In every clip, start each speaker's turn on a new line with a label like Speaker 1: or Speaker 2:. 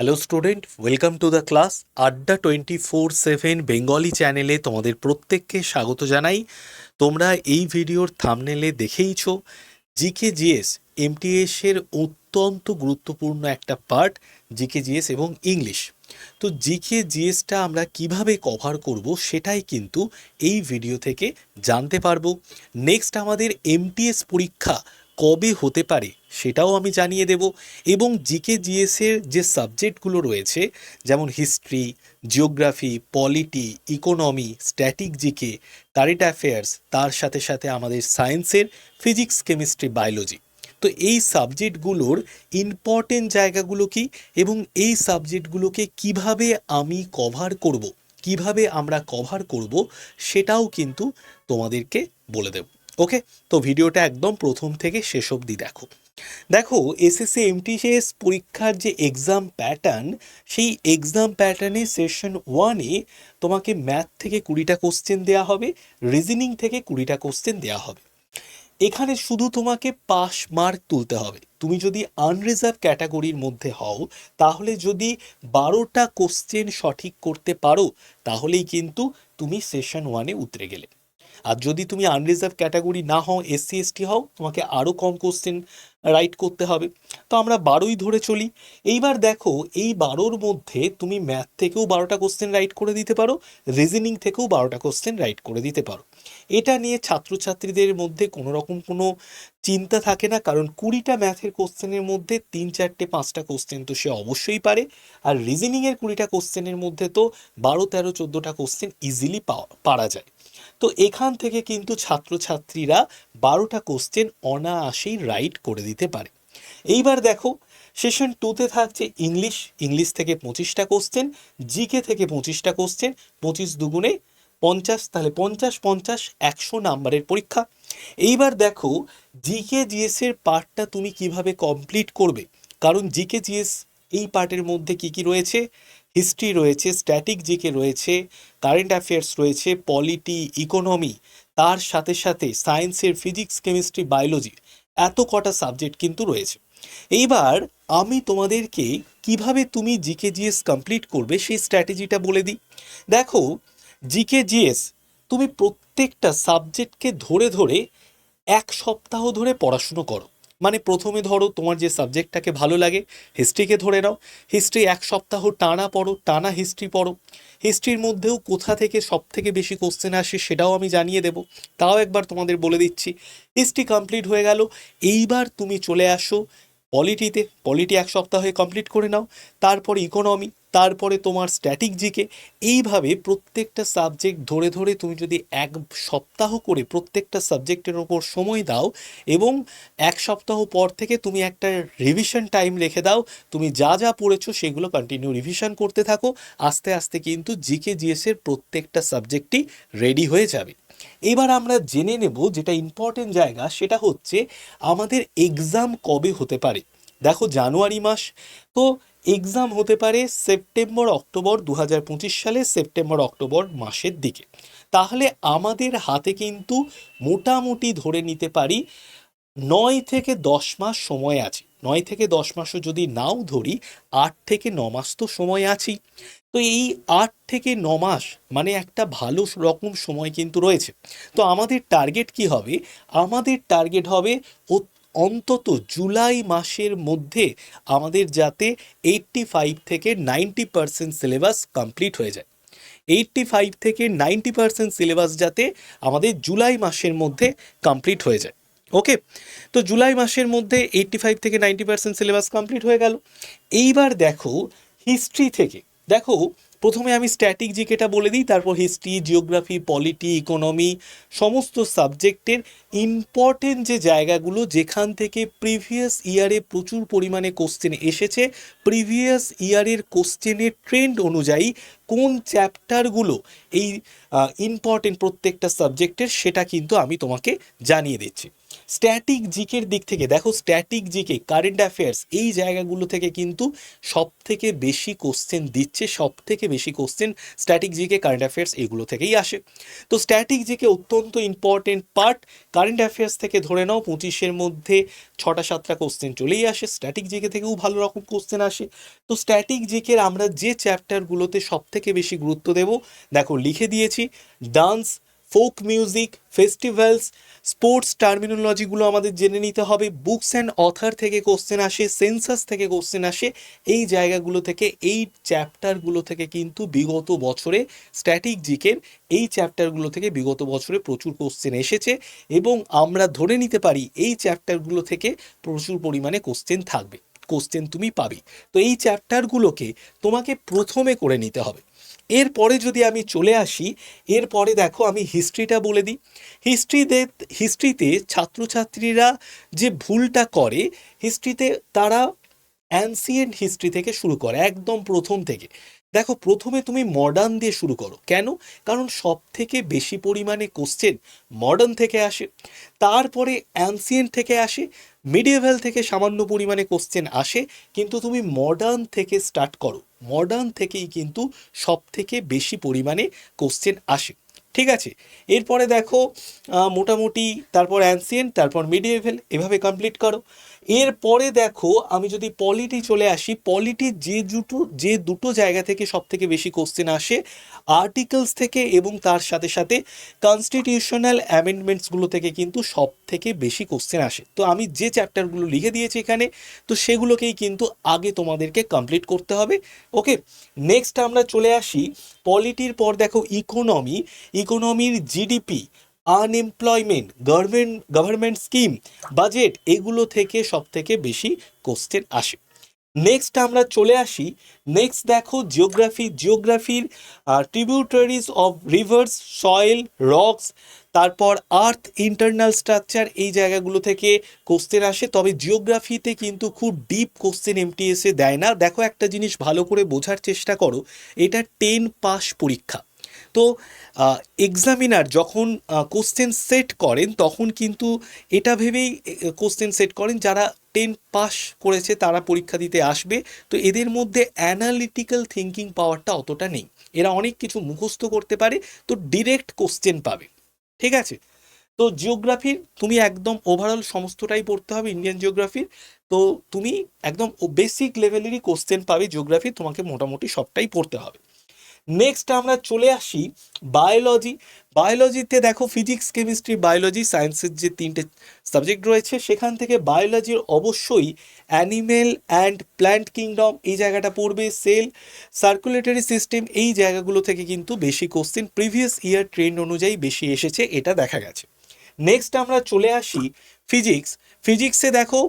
Speaker 1: Hello student welcome to the class adda twenty four seven Bengali চ্যানেলে তোমাদের প্রত্যেককে স্বাগত জানাই। তোমরা এই ভিডিওর থামনেলে দেখেইছো জিকে জিএস এমটিএস এর অত্যন্ত গুরুত্বপূর্ণ একটা পার্ট জিকে জিএস এবং ইংলিশ তো জিকে জিএসটা আমরা কীভাবে কভার করব সেটাই কিন্তু এই ভিডিও থেকে জানতে পারব। নেক্সট আমাদের এমটিএস পরীক্ষা কবে হতে পারে সেটাও আমি জানিয়ে দেব এবং জিকে জিএসের যে সাবজেক্টগুলো রয়েছে, যেমন history geography polity economy static GK current affairs তার সাথে সাথে আমাদের সায়েন্সের ফিজিক্স কেমিস্ট্রি বায়োলজি তো এই সাবজেক্টগুলোর ইম্পর্টেন্ট জায়গাগুলো কি এবং এই সাবজেক্টগুলোকে কীভাবে আমি কভার করব, কীভাবে আমরা কভার করব সেটাও কিন্তু তোমাদেরকে বলে দেব। ওকে তো ভিডিওটা একদম প্রথম থেকে শেষ অবধি দেখো। দেখো এসএসসি এমটিএস পরীক্ষার যে এক্সাম প্যাটার্ন সেই এক্সাম প্যাটার্নে সেশন ওয়ানে তোমাকে ম্যাথ থেকে কুড়িটা কোশ্চেন দেওয়া হবে রিজনিং থেকে কুড়িটা কোশ্চেন দেওয়া হবে। এখানে শুধু তোমাকে পাস মার্ক তুলতে হবে। তুমি যদি আনরিজার্ভ ক্যাটাগরির মধ্যে হও, তাহলে যদি বারোটা কোশ্চেন সঠিক করতে পারো, তাহলেই কিন্তু তুমি সেশন ওয়ানে উতরে গেলে। আর যদি তুমি আনরিজার্ভ ক্যাটাগরি না হও এসসি এসটি হও, তোমাকে আরও কম কোশ্চেন রাইট করতে হবে। তো আমরা বারোই ধরে চলি। এইবার দেখো, এই বারোর মধ্যে তুমি ম্যাথ থেকেও বারোটা কোশ্চেন রাইট করে দিতে পারো রিজনিং থেকেও বারোটা কোশ্চেন রাইট করে দিতে পারো। এটা নিয়ে ছাত্রছাত্রীদের মধ্যে কোনো রকম কোনো চিন্তা থাকে না, কারণ কুড়িটা ম্যাথের কোশ্চেনের মধ্যে তিন, চারটে, পাঁচটা কোশ্চেন তো সে অবশ্যই পারে। আর রিজনিংয়ের কুড়িটা কোশ্চেনের মধ্যে তো বারো, তেরো, চোদ্দোটা কোশ্চেন ইজিলি পাওয়া, পারা যায়। তো এখান থেকে কিন্তু ছাত্রছাত্রীরা বারোটা কোশ্চেন অনায়াসেই রাইট করে দিতে পারে। এইবার দেখো সেশন টুতে থাকছে ইংলিশ ইংলিশ থেকে পঁচিশটা কোশ্চেন জিকে থেকে পঁচিশটা কোশ্চেন পঁচিশ দুগুণে পঞ্চাশ, তাহলে পঞ্চাশ পঞ্চাশ, একশো নাম্বারের পরীক্ষা। এইবার দেখো জিকে জিএস এর পার্টটা তুমি কীভাবে কমপ্লিট করবে? কারণ জিকে জিএস এই পার্টের মধ্যে কি কি রয়েছে? হিস্ট্রি রয়েছে স্ট্যাটিক জিকে রয়েছে কারেন্ট অ্যাফেয়ার্স রয়েছে পলিটি ইকোনমি তার সাথে সাথে সায়েন্সের ফিজিক্স কেমিস্ট্রি বায়োলজি এত কটা সাবজেক্ট কিন্তু রয়েছে। এইবার আমি তোমাদেরকে কীভাবে তুমি জিকে জিএস কমপ্লিট করবে সেই স্ট্র্যাটেজিটা বলে দিই। দেখো জিকে জিএস তুমি প্রত্যেকটা সাবজেক্টকে ধরে ধরে এক সপ্তাহ ধরে পড়াশুনো করো। মানে প্রথমে ধরো তোমার যে সাবজেক্টটাকে ভালো লাগে হিস্ট্রিকে ধরে নাও। হিস্ট্রি এক সপ্তাহ টানা পড়ো, টানা হিস্ট্রি পড়ো। হিস্ট্রির মধ্যেও কোথা থেকে সব থেকে বেশি কোশ্চেন আসে সেটাও আমি জানিয়ে দেব। তাও একবার তোমাদের বলে দিচ্ছি। হিস্ট্রি কমপ্লিট হয়ে গেল। এইবার তুমি চলে আসো পলিটিতে পলিটি এক সপ্তাহে কমপ্লিট করে নাও, তারপরে ইকোনমি তারপরে তোমার স্ট্যাটিক জিকে এইভাবে প্রত্যেকটা সাবজেক্ট ধরে ধরে তুমি যদি এক সপ্তাহ করে প্রত্যেকটা সাবজেক্টের ওপর সময় দাও এবং এক সপ্তাহ পর থেকে তুমি একটা রিভিশন টাইম রেখে দাও, তুমি যা যা পড়েছো সেগুলো কন্টিনিউ রিভিশন করতে থাকো, আস্তে আস্তে কিন্তু জিকে জিএসের প্রত্যেকটা সাবজেক্টই রেডি হয়ে যাবে। এবার আমরা জেনে নেব যেটা ইম্পর্টেন্ট জায়গা, সেটা হচ্ছে আমাদের এক্সাম কবে হতে পারে। দেখো জানুয়ারি মাস, তো এক্সাম হতে পারে সেপ্টেম্বর, অক্টোবর দু হাজার পঁচিশ সালে, সেপ্টেম্বর, অক্টোবর মাসের দিকে। তাহলে আমাদের হাতে কিন্তু মোটামুটি ধরে নিতে পারি নয় থেকে দশ মাস সময় আছে। নয় থেকে দশ মাসও যদি নাও ধরি, আট থেকে ন মাস তো সময় আছেই। তো এই আট থেকে ন মাস মানে একটা ভালো রকম সময় কিন্তু রয়েছে। তো আমাদের টার্গেট কি হবে? আমাদের টার্গেট হবে অন্তত জুলাই মাসের মধ্যে আমাদের যাতে এইট্টি ফাইভ থেকে নাইনটি পার্সেন্ট সিলেবাস কমপ্লিট হয়ে যায়। এইট্টি ফাইভ থেকে নাইনটি পার্সেন্ট সিলেবাস যাতে আমাদের জুলাই মাসের মধ্যে কমপ্লিট হয়ে যায়। ওকে তো জুলাই মাসের মধ্যে এইট্টি ফাইভ থেকে নাইনটি পার্সেন্ট সিলেবাস কমপ্লিট হয়ে গেল। এইবার দেখো হিস্ট্রি থেকে, দেখো প্রথমে আমি স্ট্যাটিক জিকেটা বলে দিই, তারপর হিস্ট্রি জিওগ্রাফি পলিটি ইকোনমি সমস্ত সাবজেক্টের ইম্পর্টেন্ট যে জায়গাগুলো যেখান থেকে প্রিভিয়াস ইয়ারে প্রচুর পরিমাণে কোশ্চেন এসেছে প্রিভিয়াস ইয়ারের কোশ্চেনের ট্রেন্ড অনুযায়ী কোন চ্যাপ্টারগুলো এই ইম্পর্টেন্ট প্রত্যেকটা সাবজেক্টের সেটা কিন্তু আমি তোমাকে জানিয়ে দিচ্ছি। স্ট্যাটিক জিকের দিক থেকে, দেখো স্ট্যাটিক জিকে কারেন্ট অ্যাফেয়ার্স এই জায়গাগুলো থেকে কিন্তু সব থেকে বেশি কোশ্চেন দিচ্ছে সব থেকে বেশি question static GK current affairs এগুলো থেকেই আসে। তো স্ট্যাটিক জিকে অত্যন্ত ইম্পর্টেন্ট পার্ট কারেন্ট অ্যাফেয়ার্স থেকে ধরে নাও পঁচিশের মধ্যে ছটা সাতটা কোশ্চেন চলেই আসে স্ট্যাটিক জিকে থেকেও ভালো রকম কোশ্চেন আসে। তো স্ট্যাটিক জিকের আমরা যে চ্যাপ্টারগুলোতে সব থেকে বেশি গুরুত্ব দেব, দেখো লিখে দিয়েছি dance folk music festivals sports টার্মিনোলজিগুলো আমাদের জেনে নিতে হবে। বুকস অ্যান্ড অথার থেকে কোশ্চেন আসে সেন্সাস থেকে কোশ্চেন আসে। এই জায়গাগুলো থেকে, এই চ্যাপ্টারগুলো থেকে কিন্তু বিগত বছরে স্ট্যাটিক জিকের, এই চ্যাপ্টারগুলো থেকে বিগত বছরে প্রচুর কোশ্চেন এসেছে এবং আমরা ধরে নিতে পারি, এই চ্যাপ্টারগুলো থেকে প্রচুর পরিমাণে কোশ্চেন থাকবে কোশ্চেন তুমি পাবে। তো এই চ্যাপ্টারগুলোকে তোমাকে প্রথমে করে নিতে হবে। এরপরে যদি আমি চলে আসি, এরপরে দেখো আমি হিস্ট্রিটা বলে দিই। হিস্ট্রিতে হিস্ট্রিতে ছাত্রছাত্রীরা যে ভুলটা করে হিস্ট্রিতে তারা অ্যানসিয়েন্ট হিস্ট্রি থেকে শুরু করে, একদম প্রথম থেকে। দেখো, প্রথমে তুমি মডার্ন দিয়ে শুরু করো। কেন? কারণ সব থেকে বেশি পরিমাণে কোশ্চেন মডার্ন থেকে আসে। তারপরে অ্যানসিয়েন্ট থেকে আসে। মিডিয়েভেল থেকে সামান্য পরিমাণে কোশ্চেন আসে, কিন্তু তুমি মডার্ন থেকে স্টার্ট করো। মডার্ন থেকেই কিন্তু সব থেকে বেশি পরিমাণে কোশ্চেন আসে। ঠিক আছে? এরপরে দেখো মোটামুটি তারপর অ্যান্সিয়েন্ট তারপর মিডিয়েভেল এভাবে কমপ্লিট করো। এরপরে দেখো, আমি যদি পলিটি চলে আসি, পলিটি যে দুটো যে দুটো জায়গা থেকে সব থেকে বেশি কোশ্চেন আসে আর্টিকেলস থেকে এবং তার সাথে সাথে কনস্টিটিউশনাল অ্যামেন্ডমেন্টসগুলো থেকে কিন্তু সব থেকে বেশি কোশ্চেন আসে। তো আমি যে চ্যাপ্টারগুলো লিখে দিয়েছি এখানে, তো সেগুলোকেই কিন্তু আগে তোমাদেরকে কমপ্লিট করতে হবে। ওকে? নেক্সট আমরা চলে আসি, পলিটির পর দেখো economy ইকোনমির GDP unemployment, government government scheme, budget, এগুলো থেকে সব থেকে বেশি কোশ্চেন আসে। নেক্সট আমরা চলে আসি। নেক্সট দেখো geography জিওগ্রাফির tributaries of rivers soil rocks তারপর আর্থ ইন্টারনাল স্ট্রাকচার এই জায়গাগুলো থেকে কোশ্চেন আসে। তবে জিওগ্রাফিতে কিন্তু খুব ডিপ কোশ্চেন এমটিএসে দেয় না। দেখো একটা জিনিস ভালো করে বোঝার চেষ্টা করো। এটা টেন পাস পরীক্ষা। তো এক্সামিনার যখন কোশ্চেন সেট করেন, তখন কিন্তু এটা ভেবেই কোশ্চেন সেট করেন যারা টেন পাস করেছে তারা পরীক্ষা দিতে আসবে। তো এদের মধ্যে অ্যানালিটিক্যাল থিঙ্কিং পাওয়ারটা অতটা নেই। এরা অনেক কিছু মুখস্থ করতে পারে, তো ডিরেক্ট কোশ্চেন পাবে। ঠিক আছে? তো জিওগ্রাফির তুমি একদম ওভারঅল সমস্তটাই পড়তে হবে ইন্ডিয়ান জিওগ্রাফির তো তুমি একদম বেসিক লেভেলেরই কোশ্চেন পাবে জিওগ্রাফি তোমাকে মোটামুটি সবটাই পড়তে হবে। নেক্সট আমরা চলে আসি বায়োলজি বায়োলজিতে দেখো ফিজিক্স কেমিস্ট্রি বায়োলজি সায়েন্সের যে তিনটে সাবজেক্ট রয়েছে, সেখান থেকে বায়োলজির অবশ্যই অ্যানিমেল অ্যান্ড প্ল্যান্ট কিংডম এই জায়গাটা পড়বে সেল সার্কুলেটরি সিস্টেম এই জায়গাগুলো থেকে কিন্তু বেশি কোশ্চেন প্রিভিয়াস ইয়ার ট্রেন্ড অনুযায়ী বেশি এসেছে, এটা দেখা গেছে। নেক্সট আমরা চলে আসি ফিজিক্স ফিজিক্সে দেখো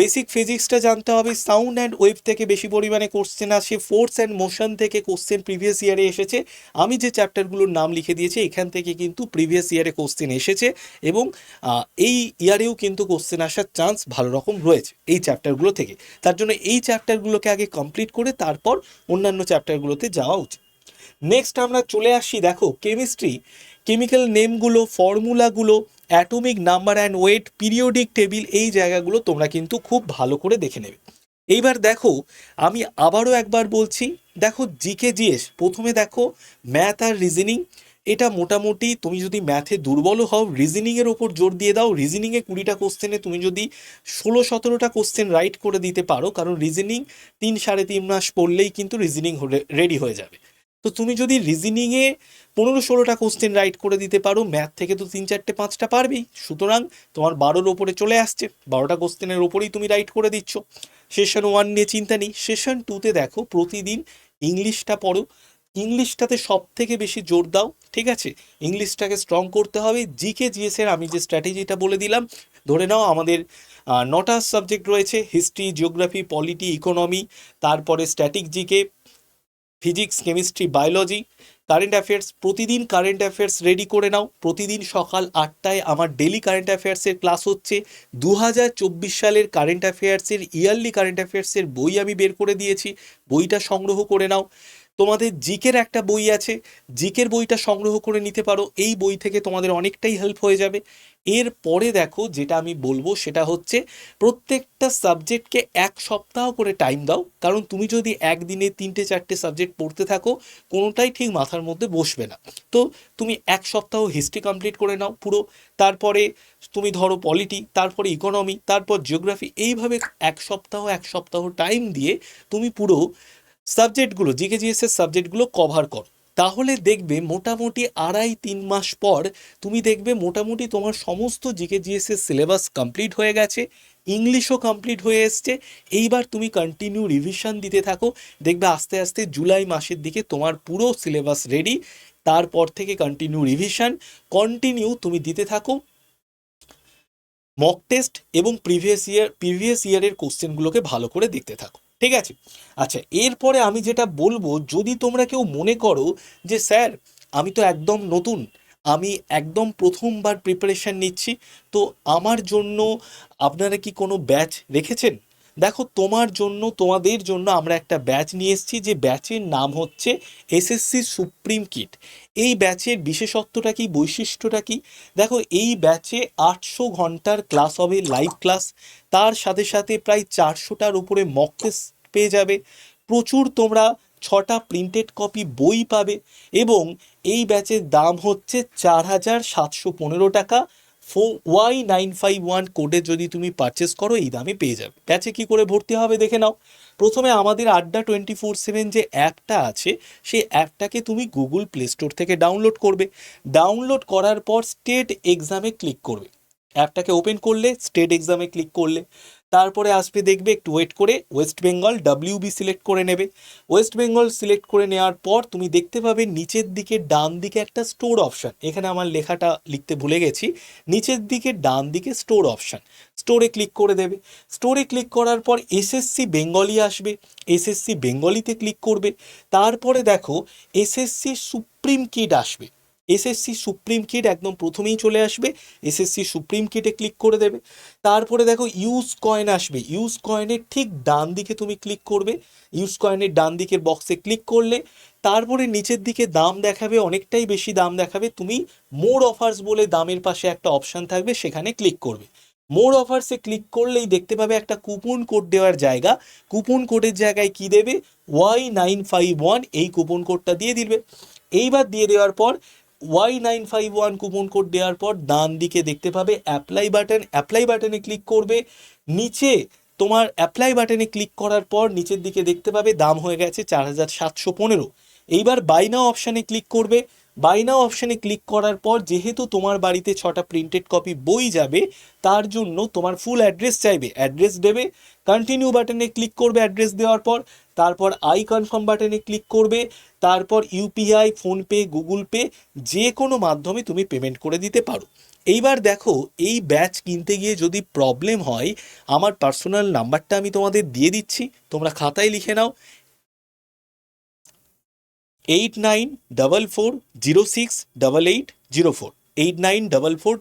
Speaker 1: বেসিক ফিজিক্সটা জানতে হবে সাউন্ড অ্যান্ড ওয়েভ থেকে বেশি পরিমাণে কোশ্চেন আসে ফোর্স অ্যান্ড মোশন থেকে কোশ্চেন প্রিভিয়াস ইয়ারে এসেছে। আমি যে চ্যাপ্টারগুলোর নাম লিখে দিয়েছি, এখান থেকে কিন্তু প্রিভিয়াস ইয়ারে কোশ্চেন এসেছে এবং এই ইয়ারেও কিন্তু কোশ্চেন আসার চান্স ভালো রকম রয়েছে এই চ্যাপ্টারগুলো থেকে। তার জন্য এই চ্যাপ্টারগুলোকে আগে কমপ্লিট করে তারপর অন্যান্য চ্যাপ্টারগুলোতে যাওয়া উচিত। নেক্সট আমরা চলে আসি, দেখো কেমিস্ট্রি কেমিক্যাল নেমগুলো ফর্মুলাগুলো atomic number and weight periodic table এই জায়গাগুলো তোমরা কিন্তু খুব ভালো করে দেখে নেবে। এইবার দেখো, আমি আবারও একবার বলছি, দেখো জিকে জিএস প্রথমে দেখো ম্যাথ আর রিজনিং এটা মোটামুটি তুমি যদি ম্যাথে দুর্বল হও রিজনিংয়ের ওপর জোর দিয়ে দাও রিজনিংয়ে কুড়িটা কোশ্চেনে তুমি যদি ষোলো সতেরোটা কোশ্চেন রাইট করে দিতে পারো, কারণ রিজনিং তিন সাড়ে তিন মাস পড়লেই কিন্তু রিজনিং রেডি হয়ে যাবে। তো তুমি যদি রিজনিংয়ে পনেরো ষোলোটা কোশ্চেন রাইট করে দিতে পারো ম্যাথ থেকে তো তিন চারটে পাঁচটা পারবেই। সুতরাং তোমার বারোর ওপরে চলে আসছে, বারোটা কোশ্চেনের ওপরেই তুমি রাইট করে দিচ্ছ। সেশন ওয়ান নিয়ে চিন্তা নেই। সেশন টুতে দেখো প্রতিদিন ইংলিশটা পড়ো। ইংলিশটাতে সব থেকে বেশি জোর দাও, ঠিক আছে? ইংলিশটাকে স্ট্রং করতে হবে। জিকে জিএসের আমি যে স্ট্র্যাটেজিটা বলে দিলাম, ধরে নাও আমাদের নটা সাবজেক্ট রয়েছে হিস্ট্রি জিওগ্রাফি পলিটি ইকোনমি তারপরে static GK physics, chemistry, biology current affairs প্রতিদিন কারেন্ট অ্যাফেয়ার্স রেডি করে নাও। প্রতিদিন সকাল আটটায় আমার ডেলি কারেন্ট অ্যাফেয়ার্সের ক্লাস হচ্ছে। দু হাজার চব্বিশ সালের কারেন্ট অ্যাফেয়ার্সের ইয়ারলি কারেন্ট অ্যাফেয়ার্সের বই আমি বের করে দিয়েছি। বইটা সংগ্রহ করে নাও। তোমাদের জিকের একটা বই আছে, জিকের বইটা সংগ্রহ করে নিতে পারো, এই বই থেকে তোমাদের অনেকটাই হেল্প হয়ে যাবে। এর পরে দেখো যেটা আমি বলব সেটা হচ্ছে প্রত্যেকটা সাবজেক্টকে এক সপ্তাহ করে টাইম দাও, কারণ তুমি যদি একদিনে তিনটে চারটে সাবজেক্ট পড়তে থাকো, কোনোটাই ঠিক মাথার মধ্যে বসবে না। তো তুমি এক সপ্তাহ হিস্ট্রি কমপ্লিট করে নাও পুরো, তারপরে তুমি ধরো পলিটি তারপরে ইকোনমি তারপর জিওগ্রাফি এইভাবে এক সপ্তাহ এক সপ্তাহ টাইম দিয়ে তুমি পুরো সাবজেক্টগুলো জিকে জিএসের সাবজেক্টগুলো কভার কর। তাহলে দেখবে মোটামুটি আড়াই তিন মাস পর তুমি দেখবে মোটামুটি তোমার সমস্ত জিকে জিএসের সিলেবাস কমপ্লিট হয়ে গেছে ইংলিশও কমপ্লিট হয়ে এসছে। এইবার তুমি কন্টিনিউ রিভিশন দিতে থাকো, দেখবে আস্তে আস্তে জুলাই মাসের দিকে তোমার পুরো সিলেবাস রেডি তারপর থেকে কন্টিনিউ রিভিশন কন্টিনিউ তুমি দিতে থাকো মক টেস্ট এবং প্রিভিয়াস ইয়ার প্রিভিয়াস ইয়ারের কোশ্চেনগুলোকে ভালো করে দেখতে থাকো। ঠিক আছে? আচ্ছা এরপরে আমি যেটা বলব, যদি তোমরা কেউ মনে করো যে, স্যার, আমি তো একদম নতুন, আমি একদম প্রথমবার প্রিপারেশান নিচ্ছি, তো আমার জন্য আপনারা কি কোনো ব্যাচ রেখেছেন? দেখো, তোমার জন্য, তোমাদের জন্য আমরা একটা ব্যাচ নিয়ে এসেছি। যে ব্যাচের নাম হচ্ছে এসএসসি সুপ্রিম কিট এই ব্যাচের বিশেষত্বটা কি, বৈশিষ্ট্যটা কি? দেখো, এই ব্যাচে আটশো ঘণ্টার ক্লাস হবে লাইভ ক্লাস তার সাথে সাথে প্রায় চারশোটার উপরে মক টেস্ট পেয়ে যাবে। প্রচুর তোমরা ছটা প্রিন্টেড কপি বই পাবে। এবং এই ব্যাচের দাম হচ্ছে চার হাজার সাতশো পনেরো টাকা। ওয়াই নাইন ফাইভ ওয়ান কোডে যদি তুমি পারচেস করো, এই দামে পেয়ে যাবে। ব্যাচে কি করে ভর্তি হবে দেখে নাও। প্রথমে আমাদের আড্ডা টোয়েন্টি ফোর সেভেন যে অ্যাপটা আছে, সেই অ্যাপটাকে তুমি গুগল প্লে স্টোর থেকে ডাউনলোড করবে। ডাউনলোড করার পর স্টেট এক্সামে ক্লিক করবে। অ্যাপটাকে ওপেন করলে স্টেট এক্সামে ক্লিক করলে। তারপরে আসবে দেখবে একটু ওয়েট করে ওয়েস্ট বেঙ্গল ডাব্লিউবি সিলেক্ট করে নেবে। ওয়েস্ট বেঙ্গল সিলেক্ট করে নেওয়ার পর তুমি দেখতে পাবে নিচের দিকে ডান দিকে একটা স্টোর অপশান এখানে আমার লেখাটা লিখতে ভুলে গেছি। নিচের দিকে ডান দিকে স্টোর অপশান স্টোরে ক্লিক করে দেবে। স্টোরে ক্লিক করার পর এসএসসি বেঙ্গলি আসবে। এসএসসি বেঙ্গলিতে ক্লিক করবে। তারপরে দেখো এসএসসি সুপ্রিম কিট আসবে। এসএসসি সুপ্রিম কিট একদম প্রথমেই চলে আসবে, এসএসসি সুপ্রিম কিটে ক্লিক করে দেবে। তারপরে দেখো ইউজ কয়েন আসবে। ইউজ কয়েনের ঠিক ডান দিকে তুমি ক্লিক করবে। ইউজ কয়েনের ডান দিকের বক্সে ক্লিক করলে, তারপরে নিচের দিকে দাম দেখাবে, অনেকটাই বেশি দাম দেখাবে। তুমি মোর অফার্স বলে দামের পাশে একটা অপশান থাকবে, সেখানে ক্লিক করবে। মোর অফার্সে ক্লিক করলেই দেখতে পাবে একটা কুপন কোড দেওয়ার জায়গা। কুপন কোডের জায়গায় কি দেবে? ওয়াই নাইন ফাইভ ওয়ান এই কুপন কোডটা দিয়ে দিবে। এইবার দিয়ে দেওয়ার পর Y nine five one coupon code দেওয়ার পর ডান দিকে দেখতে পাবে অ্যাপ্লাই বাটন অ্যাপ্লাই বাটনে ক্লিক করবে। নিচে তোমার অ্যাপ্লাই বাটনে ক্লিক করার পর নিচের দিকে দেখতে পাবে দাম হয়ে গেছে চার হাজার সাতশো পনেরো। এইবার বাইনা অপশানে ক্লিক করবে। বাইনা অপশানে ক্লিক করার পর যেহেতু তোমার বাড়িতে ছটা প্রিন্টেড কপি বই যাবে, তার জন্য তোমার ফুল অ্যাড্রেস চাইবে। অ্যাড্রেস দেবে। কন্টিনিউ বাটনে ক্লিক করবে অ্যাড্রেস দেওয়ার পর। তারপর আই কনফার্ম বাটনে ক্লিক করবে, তারপর ইউপিআই ফোনপে, গুগল পে, যে কোনো মাধ্যমে তুমি পেমেন্ট করে দিতে পারো। এইবার দেখো, এই ব্যাচ কিনতে গিয়ে যদি প্রবলেম হয়, আমার পার্সোনাল নাম্বারটা আমি তোমাদের দিয়ে দিচ্ছি, তোমরা খাতায় লিখে নাও। Eight nine double four zero six double eight zero four, eight nine double four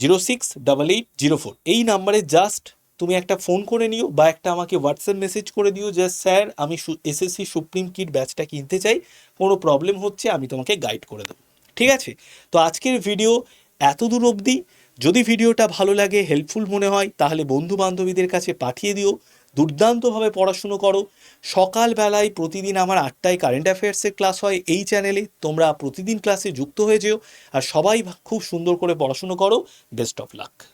Speaker 1: zero six double eight zero four. এই নাম্বারে জাস্ট তুমি একটা ফোন করে নিও বা একটা আমাকে হোয়াটসঅ্যাপ মেসেজ করে দিও যে, স্যার, আমি এসএসসি সুপ্রিম কিট ব্যাচটা কিনতে চাই। কোনো প্রবলেম হচ্ছে, আমি তোমাকে গাইড করে দেবো। ঠিক আছে? তো আজকের ভিডিও এত দূর অবধি। যদি ভিডিওটা ভালো লাগে হেল্পফুল মনে হয়, তাহলে বন্ধু বান্ধবীদের কাছে পাঠিয়ে দিও। দুর্দান্তভাবে পড়াশুনো করো। সকালবেলায় প্রতিদিন আমার আটটায় কারেন্ট অ্যাফেয়ার্সের ক্লাস হয় এই চ্যানেলে তোমরা প্রতিদিন ক্লাসে যুক্ত হয়ে যেও। আর সবাই খুব সুন্দর করে পড়াশুনো করো। Best of luck